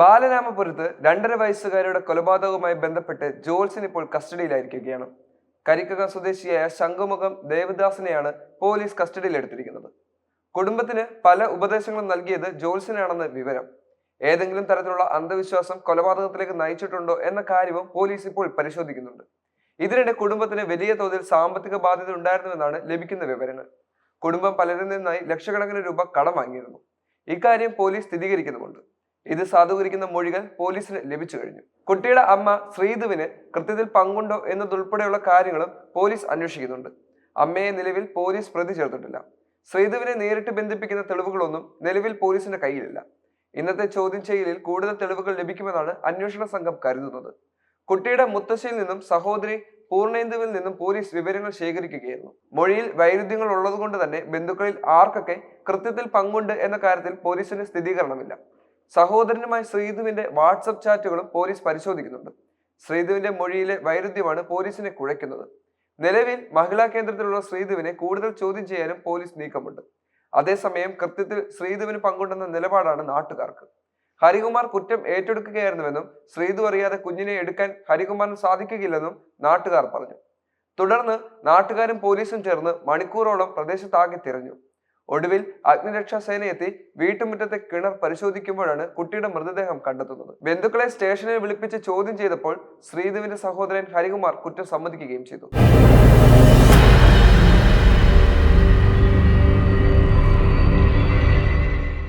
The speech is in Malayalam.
ബാലരാമപുരത്ത് രണ്ടര വയസ്സുകാരിയുടെ കൊലപാതകവുമായി ബന്ധപ്പെട്ട് ജോൾസൺ ഇപ്പോൾ കസ്റ്റഡിയിലായിരിക്കുകയാണ്. കരിക്കകം സ്വദേശിയായ ശംഖുമുഖം ദേവദാസിനെയാണ് പോലീസ് കസ്റ്റഡിയിലെടുത്തിരിക്കുന്നത്. കുടുംബത്തിന് പല ഉപദേശങ്ങളും നൽകിയത് ജോൾസനാണെന്ന് വിവരം. ഏതെങ്കിലും തരത്തിലുള്ള അന്ധവിശ്വാസം കൊലപാതകത്തിലേക്ക് നയിച്ചിട്ടുണ്ടോ എന്ന കാര്യവും പോലീസ് ഇപ്പോൾ പരിശോധിക്കുന്നുണ്ട്. ഇതിനിടെ കുടുംബത്തിന് വലിയ തോതിൽ സാമ്പത്തിക ബാധ്യത ഉണ്ടായിരുന്നുവെന്നാണ് ലഭിക്കുന്ന വിവരങ്ങൾ. കുടുംബം പലരിൽ നിന്നായി ലക്ഷക്കണക്കിന് രൂപ കടം വാങ്ങിയിരുന്നു. ഇക്കാര്യം പോലീസ് സ്ഥിരീകരിക്കുന്നുമുണ്ട്. ഇത് സാധൂകരിക്കുന്ന മൊഴികൾ പോലീസിന് ലഭിച്ചു കഴിഞ്ഞു. കുട്ടിയുടെ അമ്മ ശ്രീധുവിന് കൃത്യത്തിൽ പങ്കുണ്ടോ എന്നതുൾപ്പെടെയുള്ള കാര്യങ്ങളും പോലീസ് അന്വേഷിക്കുന്നുണ്ട്. അമ്മയെ നിലവിൽ പോലീസ് പ്രതി ചേർത്തിട്ടില്ല. ശ്രീധുവിനെ നേരിട്ട് ബന്ധിപ്പിക്കുന്ന തെളിവുകളൊന്നും നിലവിൽ പോലീസിന്റെ കയ്യിലില്ല. ഇന്നത്തെ ചോദ്യം ചെയ്യലിൽ കൂടുതൽ തെളിവുകൾ ലഭിക്കുമെന്നാണ് അന്വേഷണ സംഘം കരുതുന്നത്. കുട്ടിയുടെ മുത്തശ്ശിയിൽ നിന്നും സഹോദരി പൂർണേന്ദുവിൽ നിന്നും പോലീസ് വിവരങ്ങൾ ശേഖരിക്കുകയായിരുന്നു. മൊഴിയിൽ വൈരുദ്ധ്യങ്ങൾ ഉള്ളതുകൊണ്ട് തന്നെ ബന്ധുക്കളിൽ ആർക്കൊക്കെ കൃത്യത്തിൽ പങ്കുണ്ട് എന്ന കാര്യത്തിൽ പോലീസിന് സ്ഥിരീകരണമില്ല. സഹോദരനുമായി ശ്രീധുവിന്റെ വാട്സപ്പ് ചാറ്റുകളും പോലീസ് പരിശോധിക്കുന്നുണ്ട്. ശ്രീധുവിന്റെ മൊഴിയിലെ വൈരുദ്ധ്യമാണ് പോലീസിനെ കുഴയ്ക്കുന്നത്. നിലവിൽ മഹിളാ കേന്ദ്രത്തിലുള്ള ശ്രീധുവിനെ കൂടുതൽ ചോദ്യം ചെയ്യാനും പോലീസ് നീക്കമുണ്ട്. അതേസമയം കൃത്യത്തിൽ ശ്രീധുവിന് പങ്കുണ്ടെന്ന നിലപാടാണ് നാട്ടുകാർക്ക്. ഹരികുമാർ കുറ്റം ഏറ്റെടുക്കുകയായിരുന്നുവെന്നും ശ്രീധു അറിയാതെ കുഞ്ഞിനെ എടുക്കാൻ ഹരികുമാറിന് സാധിക്കുകയില്ലെന്നും നാട്ടുകാർ പറഞ്ഞു. തുടർന്ന് നാട്ടുകാരും പോലീസും ചേർന്ന് മണിക്കൂറോളം പ്രദേശത്താകെ തിരഞ്ഞു. ഒടുവിൽ അഗ്നിരക്ഷാ സേന എത്തി വീട്ടുമുറ്റത്തെ കിണർ പരിശോധിക്കുമ്പോഴാണ് കുട്ടിയുടെ മൃതദേഹം കണ്ടെത്തുന്നത്. ബന്ധുക്കളെ സ്റ്റേഷനിൽ വിളിപ്പിച്ച് ചോദ്യം ചെയ്തപ്പോൾ ശ്രീധുവിന്റെ സഹോദരൻ ഹരികുമാർ കുറ്റം സമ്മതിക്കുകയും ചെയ്തു.